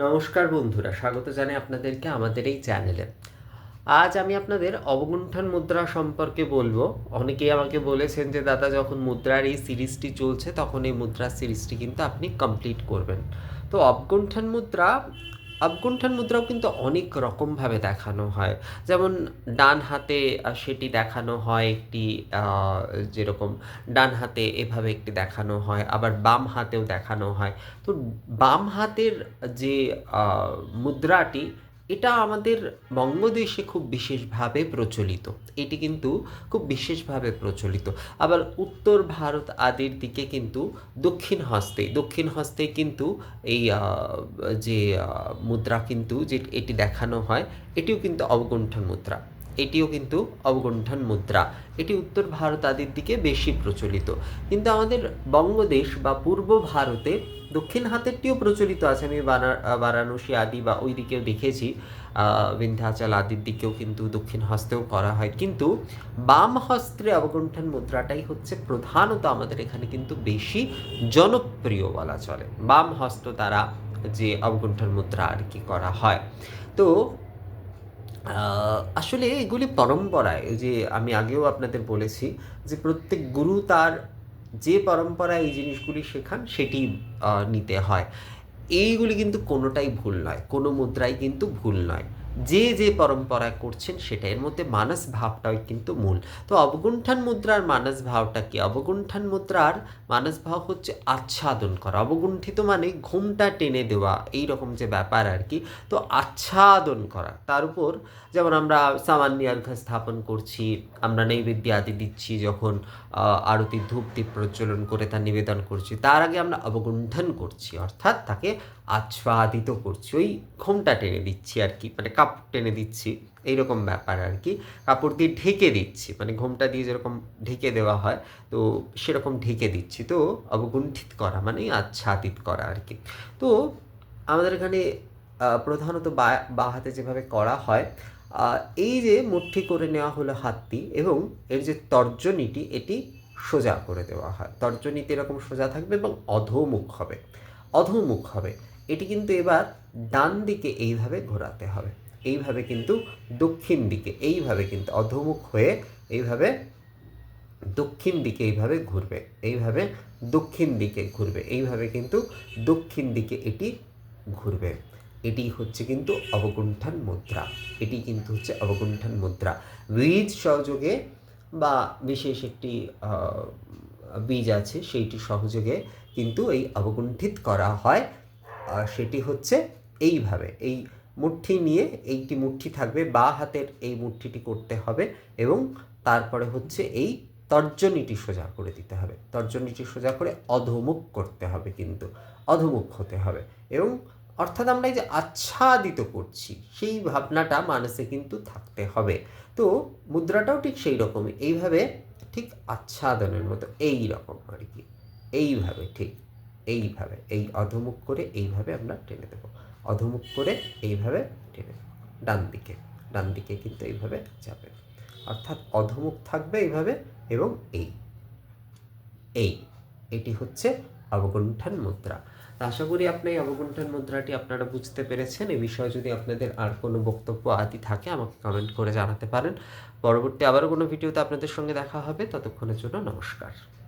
নমস্কার বন্ধুরা, স্বাগত জানাই আপনাদেরকে আমাদের এই চ্যানেলে। আজ আমি আপনাদের অবগুণ্ঠন মুদ্রা সম্পর্কে বলব। অনেকেই আমাকে বলেছেন যে, দাদা, যখন মুদ্রার এই সিরিজটি চলছে, তখন এই মুদ্রা সিরিজটি কিন্তু আপনি কমপ্লিট করবেন। তো অবগুণ্ঠন মুদ্রা অবগুণ্ঠন মুদ্রাও কিন্তু অনেক রকমভাবে দেখানো হয়। যেমন ডান হাতে সেটি দেখানো হয় একটি যেরকম ডান হাতে এভাবে একটি দেখানো হয়, আবার বাম হাতেও দেখানো হয়। তো বাম হাতের যে মুদ্রাটি এটা আমাদের বঙ্গদেশে খুব বিশেষভাবে প্রচলিত। এটি কিন্তু খুব বিশেষভাবে প্রচলিত। আবার উত্তর ভারত আদির দিকে কিন্তু দক্ষিণ হস্তে দক্ষিণ হস্তে কিন্তু এই যে মুদ্রা কিন্তু যে, এটি দেখানো হয়, এটিও কিন্তু অবগুণ্ঠন মুদ্রা। এটিও কিন্তু অবগুণ্ঠন মুদ্রা। এটি উত্তর ভারত আদির দিকে বেশি প্রচলিত। কিন্তু আমাদের বঙ্গদেশ বা পূর্ব ভারতে দক্ষিণ হাতেরটিও প্রচলিত আছে। আমি বারাণসী আদি বা ওই দিকেও দেখেছি। বিন্ধ্যাচল আদির দিকেও কিন্তু দক্ষিণ হস্তেও করা হয়। কিন্তু বাম হস্তে অবগুণ্ঠন মুদ্রাটাই হচ্ছে প্রধানত আমাদের এখানে কিন্তু বেশি জনপ্রিয় বলা চলে। বাম হস্ত দ্বারা যে অবগুণ্ঠন মুদ্রা আর কি করা হয়। তো আসলে এগুলি পরম্পরায় যে আমি আগেও আপনাদের বলেছি যে প্রত্যেক গুরু তার যে পরম্পরায় এই জিনিসগুলি শেখান, সেটি নিতে হয়। এইগুলি কিন্তু কোনোটাই ভুল নয়, কোনো মুদ্রাই কিন্তু ভুল নয়। যে যে পরম্পরায় করছেন সেটা এর মধ্যে মানস ভাবটাই কিন্তু মূল। তো অবগুণ্ঠন মুদ্রার মানস ভাবটা কি? অবগুণ্ঠন মুদ্রার মানস ভাব হচ্ছে আচ্ছাদন করা। অবগুণ্ঠিত মানে ঘুমটা টেনে দেওয়া এই রকম যে ব্যাপার আর কি। তো আচ্ছাদন করা। তার উপর যেমন আমরা সামান্য অর্ঘ স্থাপন করছি, আমরা নৈবেদ্য আদি দিচ্ছি, যখন আরতি ধূপ দীপ প্রজ্বলন করে তার নিবেদন করছি, তার আগে আমরা অবগুণ্ঠন করছি, অর্থাৎ তাকে আচ্ছাদিত করছি। ওই ঘোমটা টেনে দিচ্ছি আর কি মানে কাপড় টেনে দিচ্ছি, এইরকম ব্যাপার আর কি। কাপড় দিয়ে ঢেকে দিচ্ছি মানে ঘোমটা দিয়ে যেরকম ঢেকে দেওয়া হয়, তো সেরকম ঢেকে দিচ্ছি। তো অবগুণ্ঠিত করা মানে আচ্ছাদিত করা আর কি। তো আমাদের এখানে প্রধানত বা হাতে যেভাবে করা হয় এই যে মুঠি করে নেওয়া হলো হাতটি এবং এর যে তর্জনীটি, এটি সোজা করে দেওয়া হয়। তর্জনীতে এরকম সোজা থাকবে এবং অধোমুখ হবে। অধোমুখ হবে। এটি কিন্তু এবার ডান দিকে এইভাবে ঘোরাতে হবে। এইভাবে কিন্তু দক্ষিণ দিকে, এইভাবে কিন্তু অধোমুখ হয়ে এইভাবে দক্ষিণ দিকে এইভাবে ঘুরবে, এইভাবে দক্ষিণ দিকে ঘুরবে, এইভাবে কিন্তু দক্ষিণ দিকে এটি ঘুরবে। এটি হচ্ছে কিন্তু অবগুণ্ঠন মুদ্রা, এটি কিন্তু হচ্ছে অবগুণ্ঠন মুদ্রা। বীজ সহযোগে বা বিশেষ একটি বীজ আছে, সেইটি সহযোগে কিন্তু এই অবগুণ্ঠিত করা হয়। সেটি হচ্ছে এইভাবে। এই মুঠি নিয়ে এইটি মুঠি থাকবে, বা হাতের এই মুঠিটি করতে হবে এবং তারপরে হচ্ছে এই তর্জনীটি সোজা করে দিতে হবে। তর্জনীটি সোজা করে অধোমুখ করতে হবে কিন্তু, অধোমুখ হতে হবে এবং অর্থাৎ আমরা এই যে আচ্ছাদিত করছি, সেই ভাবনাটা মানুষে কিন্তু থাকতে হবে। তো মুদ্রাটাও ঠিক সেই রকমই, এইভাবে ঠিক আচ্ছাদনের মতো এই রকম আর কি, এইভাবে ঠিক। এইভাবে, এই অধমুখ করে এইভাবে আমরা টেনে দেবো। অধমুখ করে এইভাবে টেনে দেবো। ডান দিকে ডান দিকে কিন্তু এইভাবে যাবে। অর্থাৎ অধমুখ থাকবে এইভাবে এবং এই। এই, এটি হচ্ছে অবগুণ্ঠন মুদ্রা। আশা করি আপনি এই অবগুণ্ঠন মুদ্রাটি আপনারা বুঝতে পেরেছেন। এ বিষয়ে যদি আপনাদের আর কোনো বক্তব্য আদি থাকে, আমাকে কমেন্ট করে জানাতে পারেন। পরবর্তী আবারও কোনো ভিডিওতে আপনাদের সঙ্গে দেখা হবে। ততক্ষণের জন্য নমস্কার।